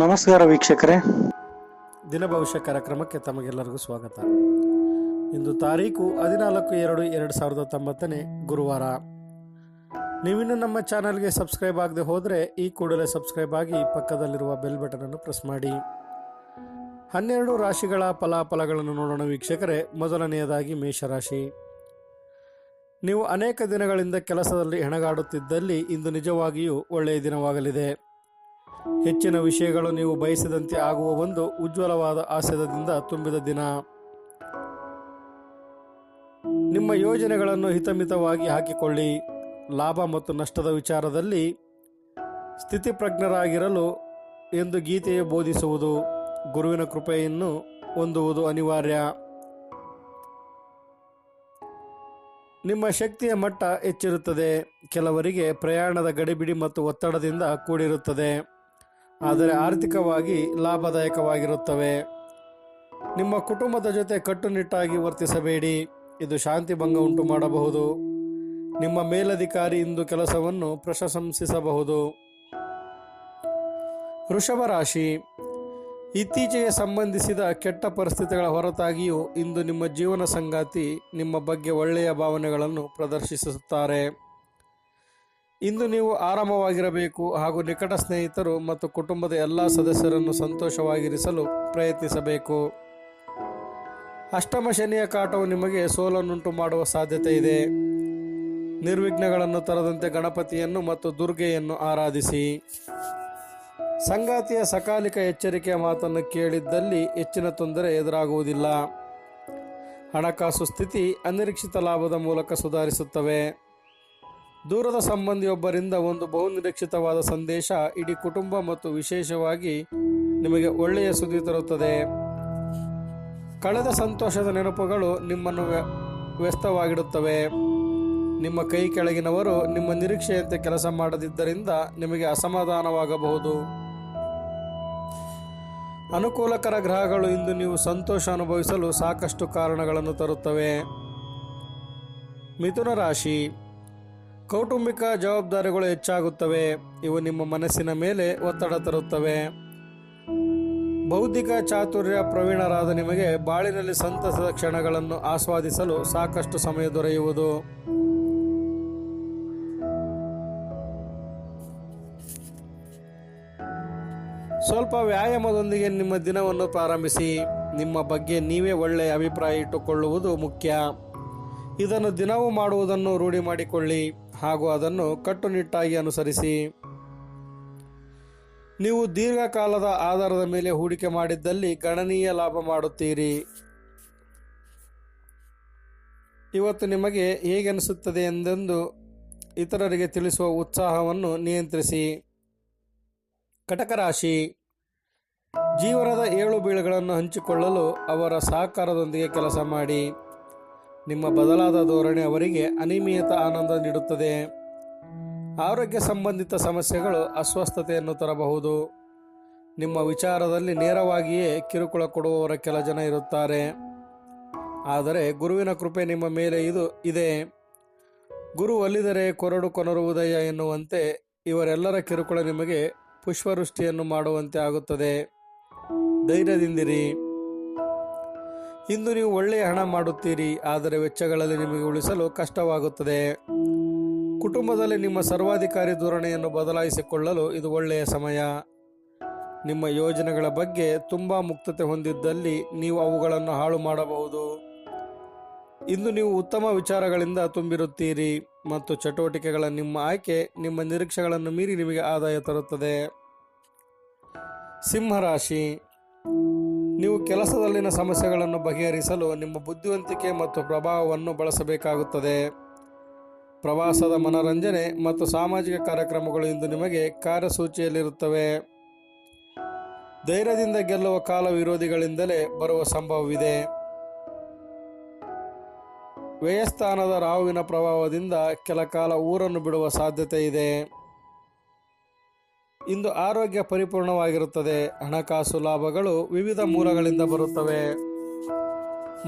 ನಮಸ್ಕಾರ ವೀಕ್ಷಕರೇ. ದಿನ ಭವಿಷ್ಯ ಕಾರ್ಯಕ್ರಮಕ್ಕೆ ತಮಗೆಲ್ಲರಿಗೂ ಸ್ವಾಗತ. ಇಂದು ತಾರೀಕು ಹದಿನಾಲ್ಕು ಎರಡು ಎರಡು ಸಾವಿರದ ತೊಂಬತ್ತನೇ ಗುರುವಾರ. ನೀವಿನ್ನು ನಮ್ಮ ಚಾನಲ್ಗೆ ಸಬ್ಸ್ಕ್ರೈಬ್ ಆಗದೆ ಹೋದರೆ ಈ ಕೂಡಲೇ ಸಬ್ಸ್ಕ್ರೈಬ್ ಆಗಿ ಪಕ್ಕದಲ್ಲಿರುವ ಬೆಲ್ ಬಟನನ್ನು ಪ್ರೆಸ್ ಮಾಡಿ. ಹನ್ನೆರಡು ರಾಶಿಗಳ ಫಲಾಫಲಗಳನ್ನು ನೋಡೋಣ ವೀಕ್ಷಕರೇ. ಮೊದಲನೆಯದಾಗಿ ಮೇಷರಾಶಿ. ನೀವು ಅನೇಕ ದಿನಗಳಿಂದ ಕೆಲಸದಲ್ಲಿ ಹೆಣಗಾಡುತ್ತಿದ್ದಲ್ಲಿ ಇಂದು ನಿಜವಾಗಿಯೂ ಒಳ್ಳೆಯ ದಿನವಾಗಲಿದೆ. ಹೆಚ್ಚಿನ ವಿಷಯಗಳು ನೀವು ಬಯಸಿದಂತೆ ಆಗುವ ಒಂದು ಉಜ್ವಲವಾದ ಆಸೆದಿಂದ ತುಂಬಿದ ದಿನ. ನಿಮ್ಮ ಯೋಜನೆಗಳನ್ನು ಹಿತಮಿತವಾಗಿ ಹಾಕಿಕೊಳ್ಳಿ. ಲಾಭ ಮತ್ತು ನಷ್ಟದ ವಿಚಾರದಲ್ಲಿ ಸ್ಥಿತಿಪ್ರಜ್ಞರಾಗಿರಲು ಎಂದು ಗೀತೆಯು ಬೋಧಿಸುವುದು. ಗುರುವಿನ ಕೃಪೆಯನ್ನು ಹೊಂದುವುದು ಅನಿವಾರ್ಯ. ನಿಮ್ಮ ಶಕ್ತಿಯ ಮಟ್ಟ ಹೆಚ್ಚಿರುತ್ತದೆ. ಕೆಲವರಿಗೆ ಪ್ರಯಾಣದ ಗಡಿಬಿಡಿ ಮತ್ತು ಒತ್ತಡದಿಂದ ಕೂಡಿರುತ್ತದೆ. ಆದರೆ ಆರ್ಥಿಕವಾಗಿ ಲಾಭದಾಯಕವಾಗಿರುತ್ತವೆ. ನಿಮ್ಮ ಕುಟುಂಬದ ಜೊತೆ ಕಟ್ಟುನಿಟ್ಟಾಗಿ ವರ್ತಿಸಬೇಡಿ. ಇದು ಶಾಂತಿ ಭಂಗ ಉಂಟು ಮಾಡಬಹುದು. ನಿಮ್ಮ ಮೇಲಧಿಕಾರಿ ಇಂದು ಕೆಲಸವನ್ನು ಪ್ರಶಂಸಿಸಬಹುದು. ವೃಷಭ ರಾಶಿ. ಇತ್ತೀಚೆಗೆ ಸಂಬಂಧಿಸಿದ ಕೆಟ್ಟ ಪರಿಸ್ಥಿತಿಗಳ ಹೊರತಾಗಿಯೂ ಇಂದು ನಿಮ್ಮ ಜೀವನ ಸಂಗಾತಿ ನಿಮ್ಮ ಬಗ್ಗೆ ಒಳ್ಳೆಯ ಭಾವನೆಗಳನ್ನು ಪ್ರದರ್ಶಿಸುತ್ತಾರೆ. ಇಂದು ನೀವು ಆರಾಮವಾಗಿರಬೇಕು ಹಾಗೂ ನಿಕಟ ಸ್ನೇಹಿತರು ಮತ್ತು ಕುಟುಂಬದ ಎಲ್ಲ ಸದಸ್ಯರನ್ನು ಸಂತೋಷವಾಗಿರಿಸಲು ಪ್ರಯತ್ನಿಸಬೇಕು. ಅಷ್ಟಮ ಶನಿಯ ಕಾಟವು ನಿಮಗೆ ಸೋಲನ್ನುಂಟು ಮಾಡುವ ಸಾಧ್ಯತೆ ಇದೆ. ನಿರ್ವಿಘ್ನಗಳನ್ನು ತರದಂತೆ ಗಣಪತಿಯನ್ನು ಮತ್ತು ದುರ್ಗೆಯನ್ನು ಆರಾಧಿಸಿ. ಸಂಗಾತಿಯ ಸಕಾಲಿಕ ಎಚ್ಚರಿಕೆಯ ಮಾತನ್ನು ಕೇಳಿದ್ದಲ್ಲಿ ಹೆಚ್ಚಿನ ತೊಂದರೆ ಎದುರಾಗುವುದಿಲ್ಲ. ಹಣಕಾಸು ಸ್ಥಿತಿ ಅನಿರೀಕ್ಷಿತ ಲಾಭದ ಮೂಲಕ ಸುಧಾರಿಸುತ್ತವೆ. ದೂರದ ಸಂಬಂಧಿಯೊಬ್ಬರಿಂದ ಒಂದು ಬಹುನಿರೀಕ್ಷಿತವಾದ ಸಂದೇಶ ಇಡೀ ಕುಟುಂಬ ಮತ್ತು ವಿಶೇಷವಾಗಿ ನಿಮಗೆ ಒಳ್ಳೆಯ ಸುದ್ದಿ ತರುತ್ತದೆ. ಕಳೆದ ಸಂತೋಷದ ನೆನಪುಗಳು ನಿಮ್ಮನ್ನು ವ್ಯ- ವ್ಯಸ್ತವಾಗಿಡುತ್ತವೆ. ನಿಮ್ಮ ಕೈ ಕೆಳಗಿನವರು ನಿಮ್ಮ ನಿರೀಕ್ಷೆಯಂತೆ ಕೆಲಸ ಮಾಡದಿದ್ದರಿಂದ ನಿಮಗೆ ಅಸಮಾಧಾನವಾಗಬಹುದು. ಅನುಕೂಲಕರ ಗ್ರಹಗಳು ಇಂದು ನೀವು ಸಂತೋಷ ಅನುಭವಿಸಲು ಸಾಕಷ್ಟು ಕಾರಣಗಳನ್ನು ತರುತ್ತವೆ. ಮಿಥುನ ರಾಶಿ ಕೌಟುಂಬಿಕ ಜವಾಬ್ದಾರಿಗಳು ಹೆಚ್ಚಾಗುತ್ತವೆ. ಇವು ನಿಮ್ಮ ಮನಸ್ಸಿನ ಮೇಲೆ ಒತ್ತಡ ತರುತ್ತವೆ. ಬೌದ್ಧಿಕ ಚಾತುರ್ಯ ಪ್ರವೀಣರಾದ ನಿಮಗೆ ಬಾಳಿನಲ್ಲಿ ಸಂತಸದ ಕ್ಷಣಗಳನ್ನು ಆಸ್ವಾದಿಸಲು ಸಾಕಷ್ಟು ಸಮಯ ದೊರೆಯುವುದು. ಸ್ವಲ್ಪ ವ್ಯಾಯಾಮದೊಂದಿಗೆ ನಿಮ್ಮ ದಿನವನ್ನು ಪ್ರಾರಂಭಿಸಿ. ನಿಮ್ಮ ಬಗ್ಗೆ ನೀವೇ ಒಳ್ಳೆಯ ಅಭಿಪ್ರಾಯ ಇಟ್ಟುಕೊಳ್ಳುವುದು ಮುಖ್ಯ. ಇದನ್ನು ದಿನವೂ ಮಾಡುವುದನ್ನು ರೂಢಿ ಮಾಡಿಕೊಳ್ಳಿ. ಹಾಗೂ ಅದನ್ನು ಕಟ್ಟುನಿಟ್ಟಾಗಿ ಅನುಸರಿಸಿ. ನೀವು ದೀರ್ಘಕಾಲದ ಆಧಾರದ ಮೇಲೆ ಹೂಡಿಕೆ ಮಾಡಿದ್ದಲ್ಲಿ ಗಣನೀಯ ಲಾಭ ಮಾಡುತ್ತೀರಿ. ಇವತ್ತು ನಿಮಗೆ ಹೇಗೆ ಅನಿಸುತ್ತದೆ ಎಂದೆಂದು ಇತರರಿಗೆ ತಿಳಿಸುವ ಉತ್ಸಾಹವನ್ನು ನಿಯಂತ್ರಿಸಿ. ಕಟಕ ರಾಶಿ. ಜೀವನದ ಏಳು ಬೀಳುಗಳನ್ನು ಹಂಚಿಕೊಳ್ಳಲು ಅವರ ಸಹಕಾರದೊಂದಿಗೆ ಕೆಲಸ ಮಾಡಿ. ನಿಮ್ಮ ಬದಲಾದ ಧೋರಣೆ ಅವರಿಗೆ ಅನಿಯಮಿತ ಆನಂದ ನೀಡುತ್ತದೆ. ಆರೋಗ್ಯ ಸಂಬಂಧಿತ ಸಮಸ್ಯೆಗಳು ಅಸ್ವಸ್ಥತೆಯನ್ನು ತರಬಹುದು. ನಿಮ್ಮ ವಿಚಾರದಲ್ಲಿ ನೇರವಾಗಿಯೇ ಕಿರುಕುಳ ಕೊಡುವವರ ಕೆಲ ಜನ ಇರುತ್ತಾರೆ. ಆದರೆ ಗುರುವಿನ ಕೃಪೆ ನಿಮ್ಮ ಮೇಲೆ ಇದು ಇದೆ. ಗುರು ಒಲಿದರೆ ಕೊರಡು ಕೊನರುವುದಯ ಎನ್ನುವಂತೆ ಇವರೆಲ್ಲರ ಕಿರುಕುಳ ನಿಮಗೆ ಪುಷ್ಪವೃಷ್ಟಿಯನ್ನು ಮಾಡುವಂತೆ ಆಗುತ್ತದೆ. ಧೈರ್ಯದಿಂದಿರಿ. ಇಂದು ನೀವು ಒಳ್ಳೆಯ ಹಣ ಮಾಡುತ್ತೀರಿ, ಆದರೆ ವೆಚ್ಚಗಳಲ್ಲಿ ನಿಮಗೆ ಉಳಿಸಲು ಕಷ್ಟವಾಗುತ್ತದೆ. ಕುಟುಂಬದಲ್ಲಿ ನಿಮ್ಮ ಸರ್ವಾಧಿಕಾರಿ ಧೋರಣೆಯನ್ನು ಬದಲಾಯಿಸಿಕೊಳ್ಳಲು ಇದು ಒಳ್ಳೆಯ ಸಮಯ. ನಿಮ್ಮ ಯೋಜನೆಗಳ ಬಗ್ಗೆ ತುಂಬ ಮುಕ್ತತೆ ಹೊಂದಿದ್ದಲ್ಲಿ ನೀವು ಅವುಗಳನ್ನು ಹಾಳು ಮಾಡಬಹುದು. ಇಂದು ನೀವು ಉತ್ತಮ ವಿಚಾರಗಳಿಂದ ತುಂಬಿರುತ್ತೀರಿ ಮತ್ತು ಚಟುವಟಿಕೆಗಳ ನಿಮ್ಮ ಆಯ್ಕೆ ನಿಮ್ಮ ನಿರೀಕ್ಷೆಗಳನ್ನು ಮೀರಿ ನಿಮಗೆ ಆದಾಯ ತರುತ್ತದೆ. ಸಿಂಹರಾಶಿ ನೀವು ಕೆಲಸದಲ್ಲಿನ ಸಮಸ್ಯೆಗಳನ್ನು ಬಗೆಹರಿಸಲು ನಿಮ್ಮ ಬುದ್ಧಿವಂತಿಕೆ ಮತ್ತು ಪ್ರಭಾವವನ್ನು ಬಳಸಬೇಕಾಗುತ್ತದೆ. ಪ್ರವಾಸದ ಮನರಂಜನೆ ಮತ್ತು ಸಾಮಾಜಿಕ ಕಾರ್ಯಕ್ರಮಗಳು ಇಂದು ನಿಮಗೆ ಕಾರ್ಯಸೂಚಿಯಲ್ಲಿರುತ್ತವೆ. ಧೈರ್ಯದಿಂದ ಗೆಲ್ಲುವ ಕಾಲ ವಿರೋಧಿಗಳಿಂದಲೇ ಬರುವ ಸಂಭವವಿದೆ. ವ್ಯಯಸ್ಥಾನದ ರಾಹುವಿನ ಪ್ರಭಾವದಿಂದ ಕೆಲ ಕಾಲ ಊರನ್ನು ಬಿಡುವ ಸಾಧ್ಯತೆ ಇದೆ. ಇಂದು ಆರೋಗ್ಯ ಪರಿಪೂರ್ಣವಾಗಿರುತ್ತದೆ. ಹಣಕಾಸು ಲಾಭಗಳು ವಿವಿಧ ಮೂಲಗಳಿಂದ ಬರುತ್ತವೆ.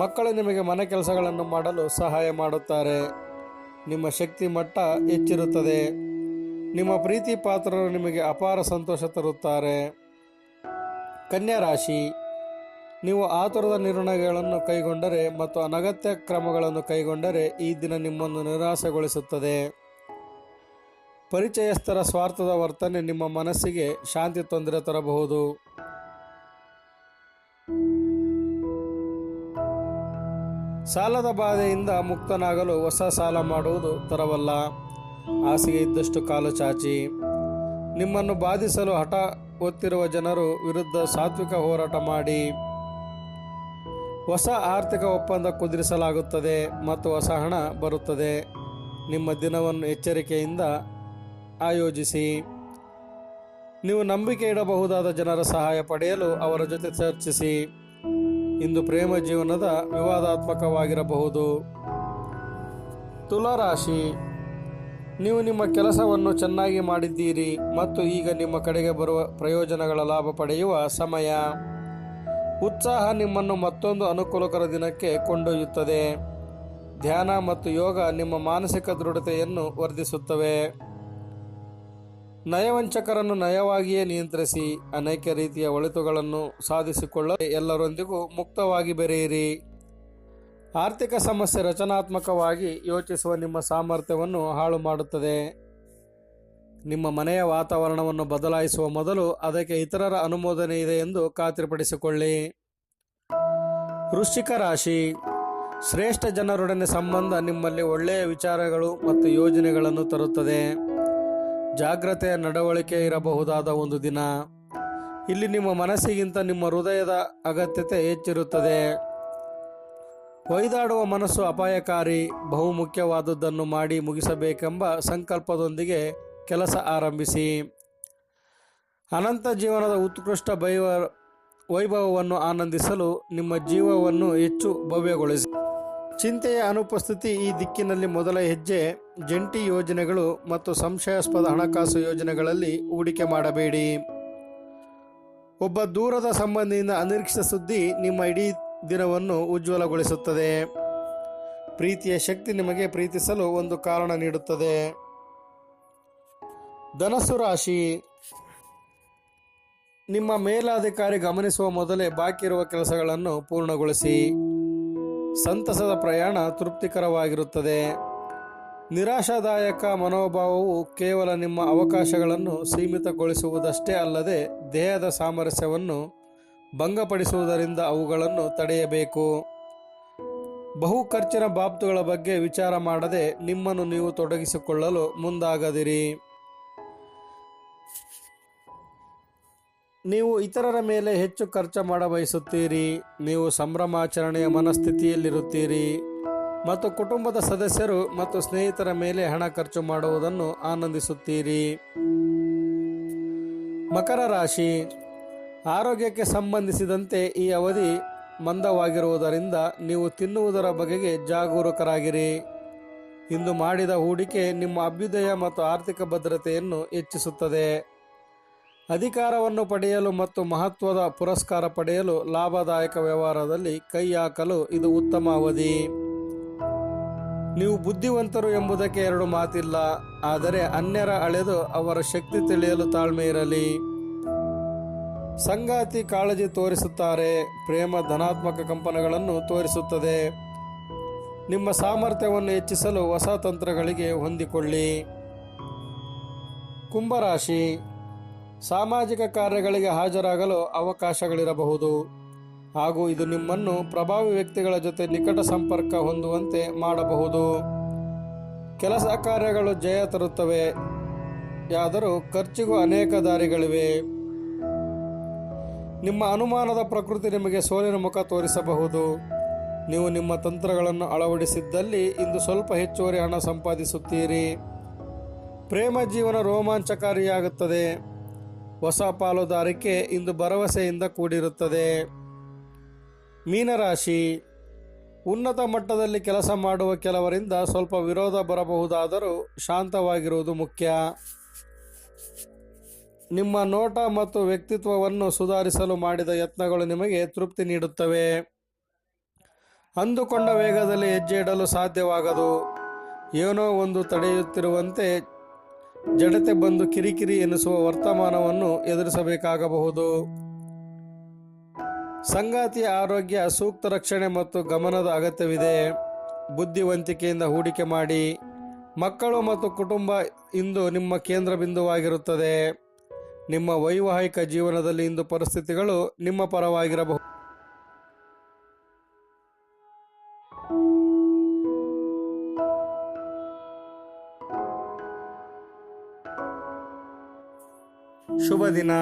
ಮಕ್ಕಳು ನಿಮಗೆ ಮನೆ ಕೆಲಸಗಳನ್ನು ಮಾಡಲು ಸಹಾಯ ಮಾಡುತ್ತಾರೆ. ನಿಮ್ಮ ಶಕ್ತಿ ಮಟ್ಟ ಹೆಚ್ಚಿರುತ್ತದೆ. ನಿಮ್ಮ ಪ್ರೀತಿ ಪಾತ್ರರು ನಿಮಗೆ ಅಪಾರ ಸಂತೋಷ ತರುತ್ತಾರೆ. ಕನ್ಯಾ ರಾಶಿ, ನೀವು ಆತುರದ ನಿರ್ಣಯಗಳನ್ನು ಕೈಗೊಂಡರೆ ಮತ್ತು ಅನಗತ್ಯ ಕ್ರಮಗಳನ್ನು ಕೈಗೊಂಡರೆ ಈ ದಿನ ನಿಮ್ಮನ್ನು ನಿರಾಸೆಗೊಳಿಸುತ್ತದೆ ಪರಿಚಯಸ್ಥರ ಸ್ವಾರ್ಥದ ವರ್ತನೆ ನಿಮ್ಮ ಮನಸ್ಸಿಗೆ ಶಾಂತಿ ತೊಂದರೆ ತರಬಹುದು. ಸಾಲದ ಬಾಧೆಯಿಂದ ಮುಕ್ತನಾಗಲು ಹೊಸ ಸಾಲ ಮಾಡುವುದು ತರವಲ್ಲ. ಹಾಸಿಗೆ ಇದ್ದಷ್ಟು ಕಾಲು ಚಾಚಿ. ನಿಮ್ಮನ್ನು ಬಾಧಿಸಲು ಹಠ ಒತ್ತಿರುವ ಜನರು ವಿರುದ್ಧ ಸಾತ್ವಿಕ ಹೋರಾಟ ಮಾಡಿ. ಹೊಸ ಆರ್ಥಿಕ ಒಪ್ಪಂದ ಕುದುರಿಸಲಾಗುತ್ತದೆ ಮತ್ತು ಹೊಸ ಹಣ ಬರುತ್ತದೆ. ನಿಮ್ಮ ದಿನವನ್ನು ಎಚ್ಚರಿಕೆಯಿಂದ ಆಯೋಜಿಸಿ. ನೀವು ನಂಬಿಕೆ ಇಡಬಹುದಾದ ಜನರ ಸಹಾಯ ಪಡೆಯಲು ಅವರ ಜೊತೆ ಚರ್ಚಿಸಿ. ಇಂದು ಪ್ರೇಮ ಜೀವನದ ವಿವಾದಾತ್ಮಕವಾಗಿರಬಹುದು. ತುಲಾರಾಶಿ, ನೀವು ನಿಮ್ಮ ಕೆಲಸವನ್ನು ಚೆನ್ನಾಗಿ ಮಾಡಿದ್ದೀರಿ ಮತ್ತು ಈಗ ನಿಮ್ಮ ಕಡೆಗೆ ಬರುವ ಪ್ರಯೋಜನಗಳ ಲಾಭ ಪಡೆಯುವ ಸಮಯ. ಉತ್ಸಾಹ ನಿಮ್ಮನ್ನು ಮತ್ತೊಂದು ಅನುಕೂಲಕರ ದಿನಕ್ಕೆ ಕೊಂಡೊಯ್ಯುತ್ತದೆ. ಧ್ಯಾನ ಮತ್ತು ಯೋಗ ನಿಮ್ಮ ಮಾನಸಿಕ ದೃಢತೆಯನ್ನು ವರ್ಧಿಸುತ್ತವೆ. ನಯವಂಚಕರನ್ನು ನಯವಾಗಿಯೇ ನಿಯಂತ್ರಿಸಿ ಅನೇಕ ರೀತಿಯ ಒಳಿತುಗಳನ್ನು ಸಾಧಿಸಿಕೊಳ್ಳಲು ಎಲ್ಲರೊಂದಿಗೂ ಮುಕ್ತವಾಗಿ ಬೆರೆಯಿರಿ. ಆರ್ಥಿಕ ಸಮಸ್ಯೆ ರಚನಾತ್ಮಕವಾಗಿ ಯೋಚಿಸುವ ನಿಮ್ಮ ಸಾಮರ್ಥ್ಯವನ್ನು ಹಾಳು ಮಾಡುತ್ತದೆ. ನಿಮ್ಮ ಮನೆಯ ವಾತಾವರಣವನ್ನು ಬದಲಾಯಿಸುವ ಮೊದಲು ಅದಕ್ಕೆ ಇತರರ ಅನುಮೋದನೆ ಇದೆ ಎಂದು ಖಾತ್ರಿಪಡಿಸಿಕೊಳ್ಳಿ. ವೃಶ್ಚಿಕ ರಾಶಿ. ಶ್ರೇಷ್ಠ ಜನರೊಡನೆ ಸಂಬಂಧ ನಿಮ್ಮಲ್ಲಿ ಒಳ್ಳೆಯ ವಿಚಾರಗಳು ಮತ್ತು ಯೋಜನೆಗಳನ್ನು ತರುತ್ತದೆ. ಜಾಗ್ರತೆಯ ನಡವಳಿಕೆ ಇರಬಹುದಾದ ಒಂದು ದಿನ. ಇಲ್ಲಿ ನಿಮ್ಮ ಮನಸ್ಸಿಗಿಂತ ನಿಮ್ಮ ಹೃದಯದ ಅಗತ್ಯತೆ ಹೆಚ್ಚಿರುತ್ತದೆ. ಒಯ್ದಾಡುವ ಮನಸ್ಸು ಅಪಾಯಕಾರಿ ಬಹುಮುಖ್ಯವಾದುದನ್ನು ಮಾಡಿ ಮುಗಿಸಬೇಕೆಂಬ ಸಂಕಲ್ಪದೊಂದಿಗೆ ಕೆಲಸ ಆರಂಭಿಸಿ. ಅನಂತ ಜೀವನದ ಉತ್ಕೃಷ್ಟ ಭೈವ ವೈಭವವನ್ನು ಆನಂದಿಸಲು ನಿಮ್ಮ ಜೀವವನ್ನು ಹೆಚ್ಚು ಭವ್ಯಗೊಳಿಸಿ. ಚಿಂತೆಯ ಅನುಪಸ್ಥಿತಿ ಈ ದಿಕ್ಕಿನಲ್ಲಿ ಮೊದಲ ಹೆಜ್ಜೆ. ಜಂಟಿ ಯೋಜನೆಗಳು ಮತ್ತು ಸಂಶಯಾಸ್ಪದ ಹಣಕಾಸು ಯೋಜನೆಗಳಲ್ಲಿ ಹೂಡಿಕೆ ಮಾಡಬೇಡಿ. ಒಬ್ಬ ದೂರದ ಸಂಬಂಧಿಯಿಂದ ಅನಿರೀಕ್ಷಿತ ಸುದ್ದಿ ನಿಮ್ಮ ಇಡೀ ದಿನವನ್ನು ಉಜ್ವಲಗೊಳಿಸುತ್ತದೆ. ಪ್ರೀತಿಯ ಶಕ್ತಿ ನಿಮಗೆ ಪ್ರೀತಿಸಲು ಒಂದು ಕಾರಣ ನೀಡುತ್ತದೆ. ಧನಸ್ಸು ರಾಶಿ. ನಿಮ್ಮ ಮೇಲಾಧಿಕಾರಿ ಗಮನಿಸುವ ಮೊದಲೇ ಬಾಕಿ ಇರುವ ಕೆಲಸಗಳನ್ನು ಪೂರ್ಣಗೊಳಿಸಿ. ಸಂತಸದ ಪ್ರಯಾಣ ತೃಪ್ತಿಕರವಾಗಿರುತ್ತದೆ. ನಿರಾಶಾದಾಯಕ ಮನೋಭಾವವು ಕೇವಲ ನಿಮ್ಮ ಅವಕಾಶಗಳನ್ನು ಸೀಮಿತಗೊಳಿಸುವುದಷ್ಟೇ ಅಲ್ಲದೆ ದೇಹದ ಸಾಮರಸ್ಯವನ್ನು ಭಂಗಪಡಿಸುವುದರಿಂದ ಅವುಗಳನ್ನು ತಡೆಯಬೇಕು. ಬಹು ಖರ್ಚಿನ ಬಾಬ್ತುಗಳ ಬಗ್ಗೆ ವಿಚಾರ ಮಾಡದೆ ನಿಮ್ಮನ್ನು ನೀವು ತೊಡಗಿಸಿಕೊಳ್ಳಲು ಮುಂದಾಗದಿರಿ. ನೀವು ಇತರರ ಮೇಲೆ ಹೆಚ್ಚು ಖರ್ಚು ಮಾಡಬಯಸುತ್ತೀರಿ, ನೀವು ಸಂಭ್ರಮಾಚರಣೆಯ ಮನಸ್ಥಿತಿಯಲ್ಲಿರುತ್ತೀರಿ ಮತ್ತು ಕುಟುಂಬದ ಸದಸ್ಯರು ಮತ್ತು ಸ್ನೇಹಿತರ ಮೇಲೆ ಹಣ ಖರ್ಚು ಮಾಡುವುದನ್ನು ಆನಂದಿಸುತ್ತೀರಿ. ಮಕರ ರಾಶಿ, ಆರೋಗ್ಯಕ್ಕೆ ಸಂಬಂಧಿಸಿದಂತೆ ಈ ಅವಧಿ ಮಂದವಾಗಿರುವುದರಿಂದ ನೀವು ತಿನ್ನುವುದರ ಬಗೆಗೆ ಜಾಗರೂಕರಾಗಿರಿ. ಇಂದು ಮಾಡಿದ ಹೂಡಿಕೆ ನಿಮ್ಮ ಅಭ್ಯುದಯ ಮತ್ತು ಆರ್ಥಿಕ ಭದ್ರತೆಯನ್ನು ಹೆಚ್ಚಿಸುತ್ತದೆ. ಅಧಿಕಾರವನ್ನು ಪಡೆಯಲು ಮತ್ತು ಮಹತ್ವದ ಪುರಸ್ಕಾರ ಪಡೆಯಲು ಲಾಭದಾಯಕ ವ್ಯವಹಾರದಲ್ಲಿ ಕೈ ಹಾಕಲು ಇದು ಉತ್ತಮ ಅವಧಿ. ನೀವು ಬುದ್ಧಿವಂತರು ಎಂಬುದಕ್ಕೆ ಎರಡು ಮಾತಿಲ್ಲ, ಆದರೆ ಅನ್ಯರ ಅಳೆದು ಅವರ ಶಕ್ತಿ ತಿಳಿಯಲು ತಾಳ್ಮೆ ಇರಲಿ. ಸಂಗಾತಿ ಕಾಳಜಿ ತೋರಿಸುತ್ತಾರೆ, ಪ್ರೇಮ ಧನಾತ್ಮಕ ಕಂಪನಗಳನ್ನು ತೋರಿಸುತ್ತದೆ. ನಿಮ್ಮ ಸಾಮರ್ಥ್ಯವನ್ನು ಹೆಚ್ಚಿಸಲು ಹೊಸ ತಂತ್ರಗಳಿಗೆ ಹೊಂದಿಕೊಳ್ಳಿ. ಕುಂಭರಾಶಿ ಸಾಮಾಜಿಕ ಕಾರ್ಯಗಳಿಗೆ ಹಾಜರಾಗಲು ಅವಕಾಶಗಳಿರಬಹುದು. ಹಾಗೂ ಇದು ನಿಮ್ಮನ್ನು ಪ್ರಭಾವಿ ವ್ಯಕ್ತಿಗಳ ಜೊತೆ ನಿಕಟ ಸಂಪರ್ಕ ಹೊಂದುವಂತೆ ಮಾಡಬಹುದು. ಕೆಲಸ ಕಾರ್ಯಗಳು ಜಯ ತರುತ್ತವೆ. ಯಾದರೂ ಖರ್ಚಿಗೂ ಅನೇಕ ದಾರಿಗಳಿವೆ. ನಿಮ್ಮ ಅನುಮಾನದ ಪ್ರಕೃತಿ ನಿಮಗೆ ಸೋಲಿನ ಮುಖ ತೋರಿಸಬಹುದು. ನೀವು ನಿಮ್ಮ ತಂತ್ರಗಳನ್ನು ಅಳವಡಿಸಿದ್ದಲ್ಲಿ ಇಂದು ಸ್ವಲ್ಪ ಹೆಚ್ಚುವರಿ ಹಣ ಸಂಪಾದಿಸುತ್ತೀರಿ. ಪ್ರೇಮ ಜೀವನ ರೋಮಾಂಚಕಾರಿಯಾಗುತ್ತದೆ. ಹೊಸ ಪಾಲುದಾರಿಕೆ ಇಂದು ಭರವಸೆಯಿಂದ ಕೂಡಿರುತ್ತದೆ. ಮೀನರಾಶಿ, ಉನ್ನತ ಮಟ್ಟದಲ್ಲಿ ಕೆಲಸ ಮಾಡುವ ಕೆಲವರಿಂದ ಸ್ವಲ್ಪ ವಿರೋಧ ಬರಬಹುದಾದರೂ ಶಾಂತವಾಗಿರುವುದು ಮುಖ್ಯ. ನಿಮ್ಮ ನೋಟ ಮತ್ತು ವ್ಯಕ್ತಿತ್ವವನ್ನು ಸುಧಾರಿಸಲು ಮಾಡಿದ ಯತ್ನಗಳು ನಿಮಗೆ ತೃಪ್ತಿ ನೀಡುತ್ತವೆ. ಅಂದುಕೊಂಡ ವೇಗದಲ್ಲಿ ಹೆಜ್ಜೆ ಇಡಲು ಸಾಧ್ಯವಾಗದು. ಏನೋ ಒಂದು ತಡೆಯುತ್ತಿರುವಂತೆ ಜಡತೆ ಬಂದು ಕಿರಿಕಿರಿ ಎನಿಸುವ ವರ್ತಮಾನವನ್ನು ಎದುರಿಸಬೇಕಾಗಬಹುದು. ಸಂಗಾತಿಯ ಆರೋಗ್ಯ, ಸೂಕ್ತ ರಕ್ಷಣೆ ಮತ್ತು ಗಮನದ ಅಗತ್ಯವಿದೆ. ಬುದ್ಧಿವಂತಿಕೆಯಿಂದ ಹೂಡಿಕೆ ಮಾಡಿ. ಮಕ್ಕಳು ಮತ್ತು ಕುಟುಂಬ ಇಂದು ನಿಮ್ಮ ಕೇಂದ್ರ ಬಿಂದುವಾಗಿರುತ್ತದೆ. ನಿಮ್ಮ ವೈವಾಹಿಕ ಜೀವನದಲ್ಲಿ ಇಂದು ಪರಿಸ್ಥಿತಿಗಳು ನಿಮ್ಮ ಪರವಾಗಿರಬಹುದು. ಶುಭ ದಿನ